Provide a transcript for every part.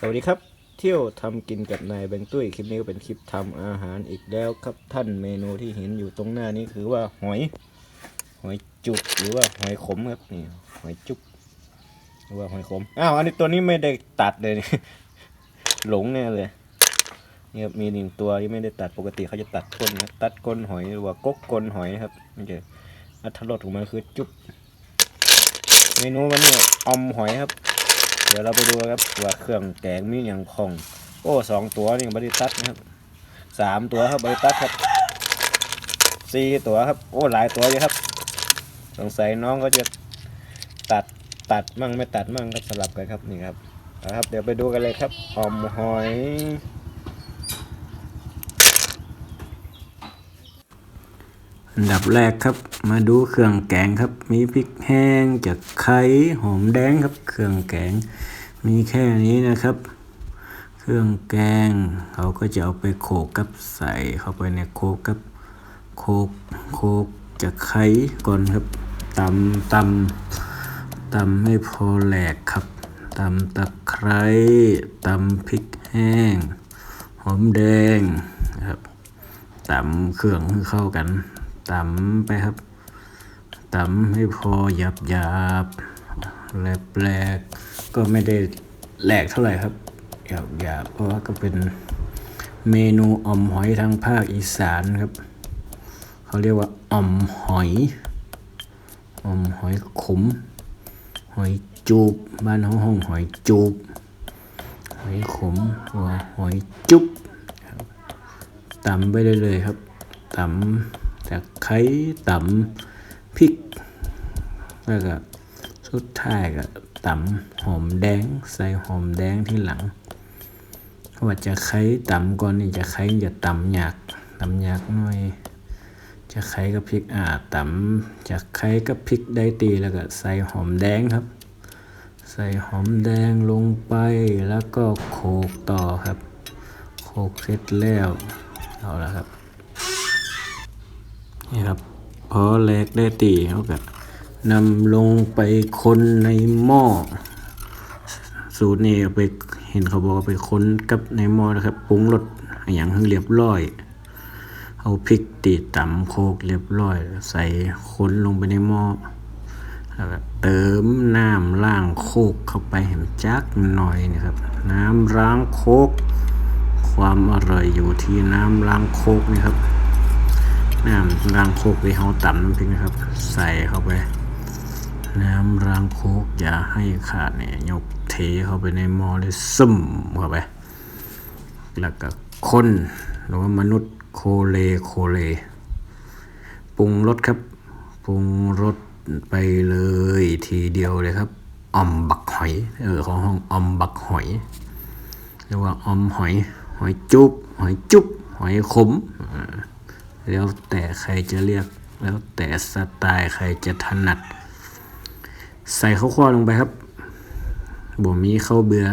สวัสดีครับ เที่ยวทำกินกับนายแบงตุ้ยคลิปนี้ก็เป็นคลิปทำอาหารอีกแล้วครับท่านเมนูที่เห็นอยู่ตรงหน้านี้คือว่าหอย หอยจุกหรือว่าหอยขมครับนี่หอยจุกหรือว่าหอยขมอ้าวอันนี้ตัวนี้ไม่ได้ตัดเลย หลงแน่เลยนี่ครับมีหนึ่งตัวที่ไม่ได้ตัดปกติเขาจะตัดก้นนะตัดก้นหอยหรือว่ากกก้นหอยครับมันจะอัตรสของมันคือจุกเมนูวันนี้อมหอยครับ เดี๋ยวเราไปดูครับว่าเครื่องแกงมีอย่างของ โอ้สองตัวนี่บริตัดนะครับสามตัวครับบริตัดครับสี่ตัวครับ โอ้หลายตัวอยู่ครับ สงสัยน้องก็จะตัดตัดมั่งไม่ตัดมั่งก็สลับกันครับนี่ครับนะครับ เดี๋ยวไปดูกันเลยครับหอมหอย อันดับแรกครับ มาดูเครื่องแกงครับ มีพริกแห้งจากไข่หอมแดงครับ เครื่องแกง มีแค่นี้นะครับ เครื่องแกงเขาก็จะเอาไปโขกกับใส่เข้าไปในโคกกับโคกโคกจากไข่ก่อนครับตำตำตำให้พอแหลกครับตำตะไคร้ตำพริกแห้ง หอมแดงครับตำเครื่องให้เข้ากัน ตำไปครับตำให้พอหยาบหยาบแหลกแหลกก็ไม่ได้แหลกเท่าไหร่ครับหยาบหยาบเพราะว่าก็เป็นเมนูอ่อมหอยทางภาคอีสานครับ เขาเรียกว่าอ่อมหอยอ่อมหอยขม หอยจูบบ้านห้องห้องหอยจูบหอยขมหรือว่าหอยจุ๊บครับตำไปเรื่อยๆครับตำ จากไข่ตำพริก แล้วก็สุดท้ายก็ตำหอมแดง ใส่หอมแดงที่หลังว่าจะไข่ตำก่อนนี่จะไข่จะตำหยากตำหยากหน่อย จะไข่กับพริกอ่าตำจากไข่กับพริกได้ตีแล้วก็ใส่หอมแดงครับ ใส่หอมแดงลงไปแล้วก็โขกต่อครับ โขกเสร็จแล้วเอาละครับ นี่ครับพอแหลกได้ตีเขาก็นำลงไปคนในหม้อสูตรนี้ไปเห็นเขาบอกไปค้นกับในหม้อนะครับปรุงรสอย่างเรียบร้อย เอาพริกตีตำโคกเรียบร้อย ใส่ค้นลงไปในหม้อแล้วก็เติมน้ำล้างโคกเข้าไปเห็นจักหน่อยนะครับ น้ำล้างโคก ความอร่อยอยู่ที่น้ำล้างโคกนี่ครับ น้ำล้างโคกที่เขาตำน้ำพริกนะครับ ใส่เข้าไป น้ำล้างโคกอย่าให้ขาดเนี่ยยกเทเข้าไปในหม้อเลยซึมเข้าไป แล้วก็คนหรือว่ามนุษย์โคเลโคเลปรุงรสครับปรุงรสไปเลยทีเดียวเลยครับอมบักหอยเออของห้องอมบักหอยเรียกว่าอมหอย หอยจุบหอยจุบหอยขมอ่า แล้วแต่ใครจะเรียก แล้วแต่สไตล์ใครจะถนัด ใส่ข้าวคั่วลงไปครับบ่มีข้าวเบื่อ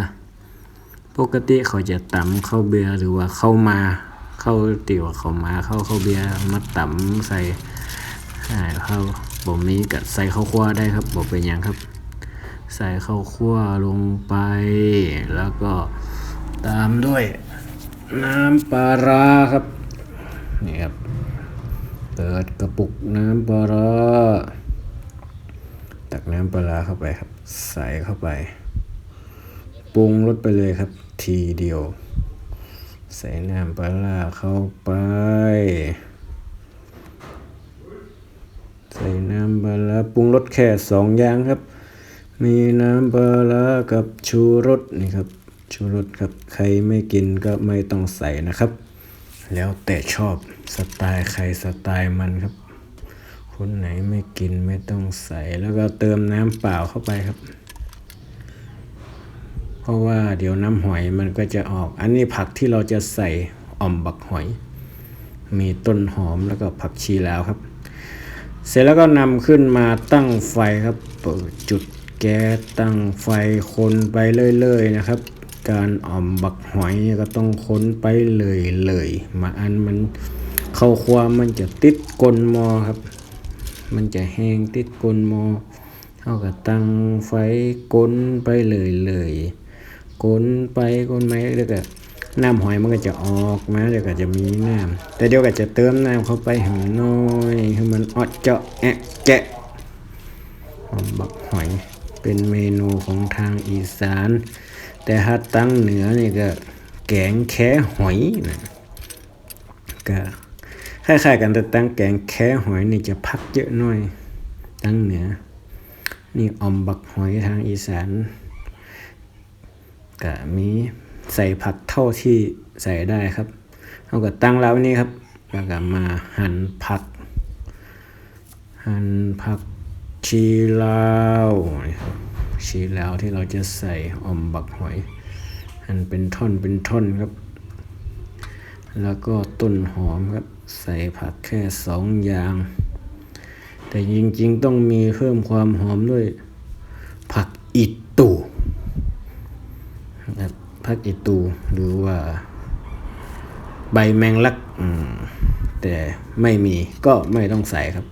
ปกติเขาจะตำข้าวเบื่อหรือว่าข้าวมาข้าวติว่าข้าวมาข้าวข้าวเบื่อมาตำใส่อ่าข้าวบ่มีก็ใส่ข้าวคั่วได้ครับบ่เป็นหยังครับใส่ข้าวคั่วลงไป แล้วก็ตามด้วยน้ำปลาร้าครับ นี่ครับ เปิดกระปุกน้ำปลาตักน้ำปลาเข้าไปครับ ใส่เข้าไป ปรุงรสไปเลยครับ ทีเดียว ใส่น้ำปลาเข้าไป ใส่น้ำปลาปรุงรสแค่สองอย่างครับ มีน้ำปลากับชูรสนี่ครับ ชูรสครับ ใครไม่กินก็ไม่ต้องใส่นะครับ แล้วแต่ชอบสไตล์ใครสไตล์มันครับ คนไหนไม่กินไม่ต้องใส่แล้วก็เติมน้ำเปล่าเข้าไปครับ เพราะว่าเดี๋ยวน้ำหอยมันก็จะออก อันนี้ผักที่เราจะใส่อ่อมบักหอย มีต้นหอมแล้วก็ผักชีลาวครับ เสร็จแล้วก็นำขึ้นมาตั้งไฟครับ เปิดจุดแก๊สตั้งไฟคนไปเรื่อยๆนะครับ การออมบักหอยก็ต้องค้นไปเลยๆมาอันมันเข้าความมันจะติดก้นมอครับ มันจะแห้งติดก้นมอเท่ากับตั้งไฟก้นไปเลยๆกลนไปกลนมาแล้วก็น้ำหอยมันก็จะออกมาแล้วก็จะมีน้ำแต่เดี๋ยวก็จะเติมน้ำเข้าไปให้มันน้อยให้มันอดเจาะแอะแกะออมบักหอย เป็นเมนูของทางอีสาน แต่ถ้าตั้งเหนือนี่ก็แกงแค่หอยนะก็คล้ายๆกันแต่ตั้งแกงแค่หอยนี่จะพักเยอะหน่อยตั้งเหนือ นี่ออมบักหอยทางอีสานก็มีใส่ผักเท่าที่ใส่ได้ครับเอาก็ตั้งแล้วนี่ครับแล้วก็มาหั่นผัก หั่นผัก ชีลาวชีลาวที่เราจะใส่ออมบักหอยหั่นเป็นท่อนเป็นท่อนครับ แล้วก็ต้นหอมครับ ใส่ผักแค่สองอย่าง แต่จริงๆต้องมีเพิ่มความหอมด้วย ผักอิตูนะผักอิตูหรือว่าใบแมงลักแต่ไม่มีก็ไม่ต้องใส่ครับ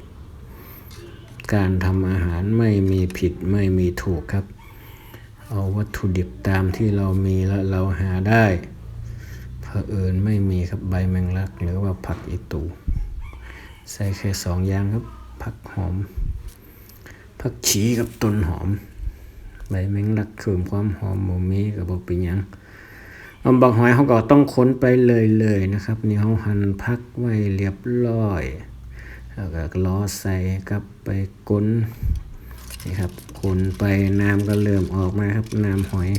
การทำอาหารไม่มีผิดไม่มีถูกครับ เอาวัตถุดิบตามที่เรามีแล้วเราหาได้เผอิญไม่มีครับใบแมงลัก หรือว่าผักอิตู ใส่แค่สองอย่างครับผักหอมผักชีกับต้นหอม ใบแมงลักเพิ่มความหอมโมมีกับบอกเป็นยังอมบักหอยเขาก็ต้องค้นไปเลยเลยนะครับ นี่เขาหั่นพักไว้เรียบร้อย แล้วก็ล้อใส่กับไปก้นนี่ครับคนไปน้ำก็เริ่มออกมาครับน้ำหอย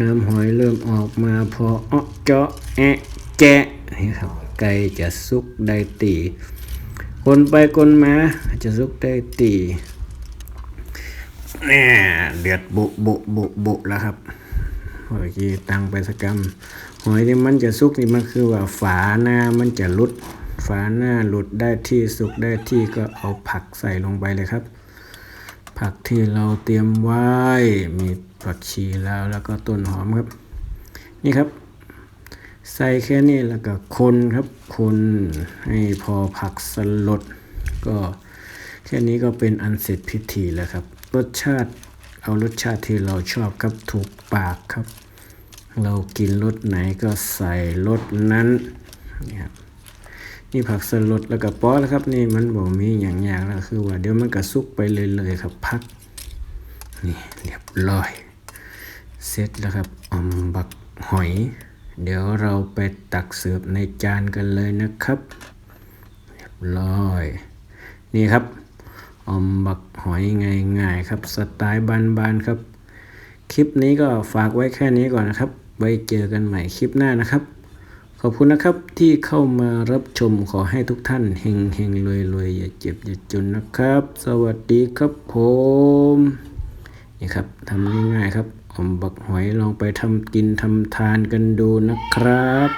น้ำหอยเริ่มออกมาพอเออเจาะแอะแจะนี่ครับไก่จะสุกได้ตีคนไปคนมาจะสุกได้ตีแน่เดือดบุบุบุบุแล้วครับเมื่อกี้ตั้งไปสักกรรมหอยที่มันจะสุกนี่มันคือว่าฝาหน้ามันจะลุด ฝาหน้าหลุดได้ที่สุกได้ที่ก็เอาผักใส่ลงไปเลยครับ ผักที่เราเตรียมไว้ มีผักชีแล้วแล้วก็ต้นหอมครับ นี่ครับ ใส่แค่นี้แล้วก็คนครับ คนให้พอผักสลด ก็แค่นี้ก็เป็นอันเสร็จพิธีแล้วครับ รสชาติเอารสชาติที่เราชอบครับถูกปากครับ เรากินรสไหนก็ใส่รสนั้นนี่ครับ นี่ผักสลดแล้วก็ป๊อแล้วครับ นี่มันบ่มีอย่างยากแล้วคือว่าเดี๋ยวมันก็สุกไปเลยๆครับพัก นี่เรียบร้อยเสร็จแล้วครับอมบักหอย เดี๋ยวเราไปตักเสิร์ฟในจานกันเลยนะครับเรียบร้อย นี่ครับอมบักหอยง่ายๆครับสไตล์บานๆครับ คลิปนี้ก็ฝากไว้แค่นี้ก่อนนะครับ ไว้เจอกันใหม่คลิปหน้านะครับ ขอบคุณนะครับที่เข้ามารับชมขอให้ทุกท่านเฮงเฮงรวยรวยอย่าเจ็บอย่าจนนะครับ สวัสดีครับผมนี่ครับทำง่ายๆครับอมบักหอยลองไปทำกินทำทานกันดูนะครับ